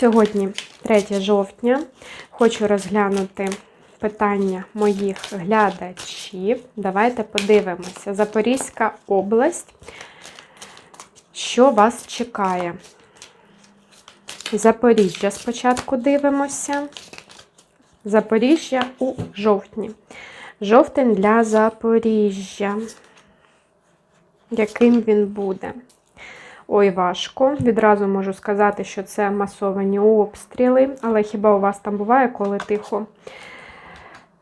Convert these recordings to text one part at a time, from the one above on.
Сьогодні 3 жовтня. Хочу розглянути питання моїх глядачів. Давайте подивимося. Запорізька область. Що вас чекає? Запоріжжя спочатку дивимося. Запоріжжя у жовтні. Жовтень для Запоріжжя. Яким він буде? Ой, важко. Відразу можу сказати, що це масовані обстріли, але хіба у вас там буває, коли тихо?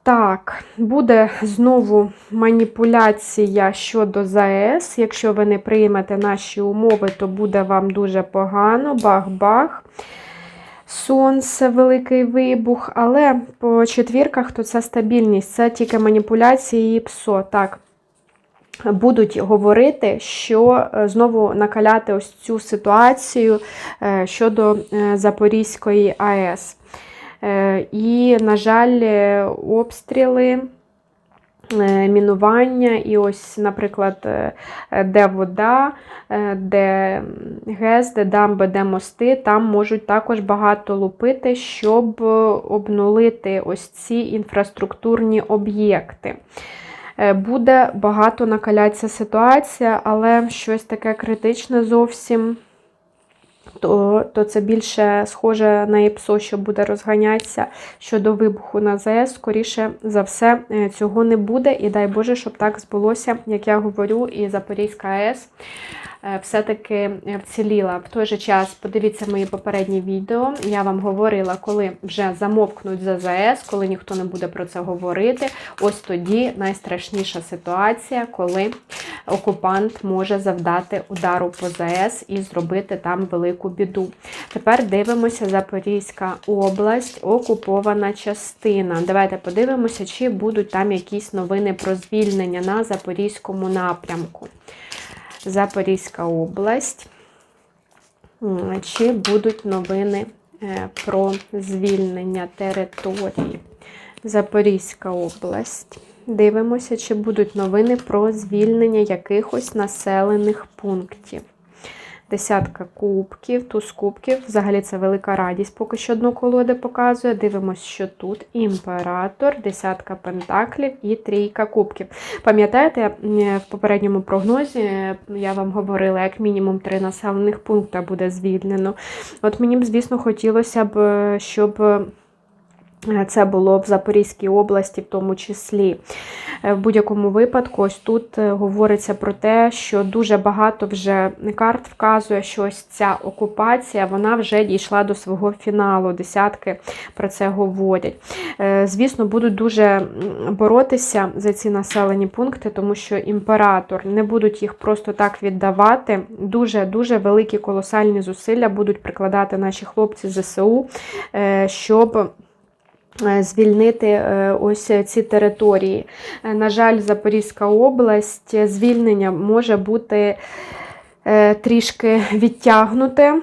Так, буде знову маніпуляція щодо ЗАЕС. Якщо ви не приймете наші умови, то буде вам дуже погано. Бах-бах. Сонце, великий вибух. Але по четвірках то це стабільність, це тільки маніпуляції і ПСО. Так, будуть говорити, що е, знову накаляти ось цю ситуацію е, щодо е, Запорізької АЕС. І, на жаль, обстріли. Мінування, і ось, наприклад, де вода, де ГЕС, де дамби, де мости, там можуть також багато лупити, щоб обнулити ось ці інфраструктурні об'єкти. Буде багато накалятися ситуація, але щось таке критичне зовсім, то то це більше схоже на ІПСО, що буде розганятися щодо вибуху на ЗС. Скоріше за все, цього не буде. І дай Боже, щоб так збулося, як я говорю, і Запорізька АЕС все-таки вціліла. В той же час подивіться мої попередні відео. Я вам говорила, коли вже замовкнуть ЗЗС, коли ніхто не буде про це говорити. Ось тоді найстрашніша ситуація, коли окупант може завдати удару по ЗАЕС і зробити там велику біду. Тепер дивимося Запорізька область, окупована частина. Давайте подивимося, чи будуть там якісь новини про звільнення на Запорізькому напрямку. Запорізька область. Чи будуть новини е, про звільнення території? Запорізька область. Дивимося, чи будуть новини про звільнення якихось населених пунктів. Десятка кубків, туз кубків. Взагалі це велика радість, поки що одну колоди показує. Дивимося, що тут імператор, десятка пентаклів і трійка кубків. Пам'ятаєте, в попередньому прогнозі я вам говорила, як мінімум три населених пункти буде звільнено. От мені б, звісно, хотілося б, щоб. Це було в Запорізькій області, в тому числі. Е, в будь-якому випадку, ось тут е, говориться про те, що дуже багато вже карт вказує, що ось ця окупація вона вже дійшла до свого фіналу. Десятки про це говорять. Е, звісно, будуть дуже боротися за ці населені пункти, тому що імператор не будуть їх просто так віддавати. Дуже-дуже великі колосальні зусилля будуть прикладати наші хлопці ЗСУ, щоб. Е, звільнити е, ось ці території. Е, на жаль, Запорізька область звільнення може бути трішки відтягнуте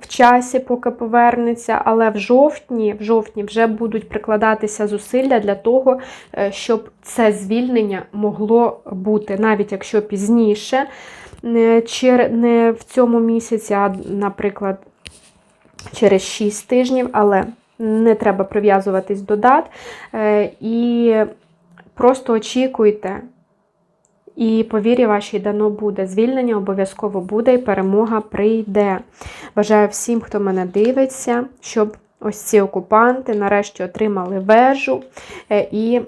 в часі, поки повернеться, але в жовтні, в жовтні вже будуть прикладатися зусилля для того, щоб це звільнення могло бути, навіть якщо пізніше, не в цьому місяці, а, наприклад, через 6 тижнів, але не треба прив'язуватись до дат. Е, і просто очікуйте. І по вірі вашій дано буде. Звільнення обов'язково буде, і перемога прийде. Бажаю всім, хто мене дивиться, щоб ось ці окупанти нарешті отримали вежу, е, і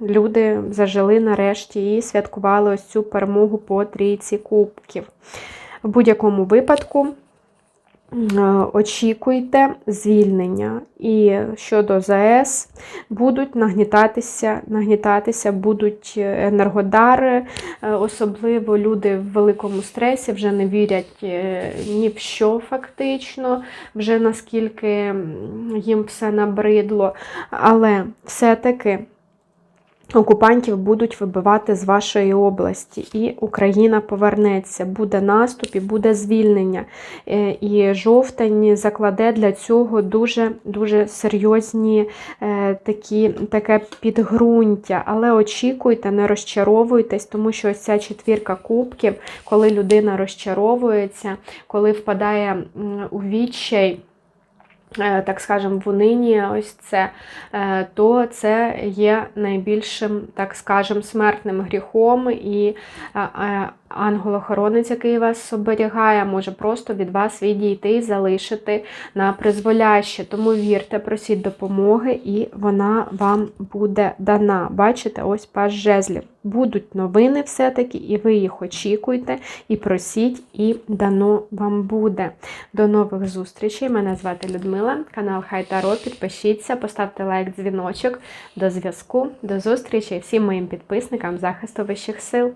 люди зажили нарешті і святкували ось цю перемогу по трійці кубків. В будь-якому випадку. Е, очікуйте звільнення. І щодо ЗАЕС будуть нагнітатися, нагнітатися будуть енергодари, е, особливо люди в великому стресі вже не вірять е, ні в що фактично, вже наскільки їм все набридло. Але все-таки окупантів будуть вибивати з вашої області, і Україна повернеться. Буде наступ і буде звільнення. Е, І жовтень закладе для цього дуже дуже серйозні е, такі, таке підґрунтя. Але очікуйте, не розчаровуйтесь, тому що ось ця четвірка кубків, коли людина розчаровується, коли впадає у відчай. Е, Так скажемо, в унині, ось це, е, то це є найбільшим, так скажемо, смертним гріхом, і е, ангел-охоронець, який вас оберігає, може просто від вас відійти і залишити на призволяще. Тому вірте, просіть допомоги, і вона вам буде дана. Бачите, ось паж жезлів. Будуть новини все-таки, і ви їх очікуйте, і просіть, і дано вам буде. До нових зустрічей. Мене звати Людмила, канал Хай Таро. Підпишіться, поставте лайк, дзвіночок. До зв'язку, до зустрічі всім моїм підписникам захисту вищих сил.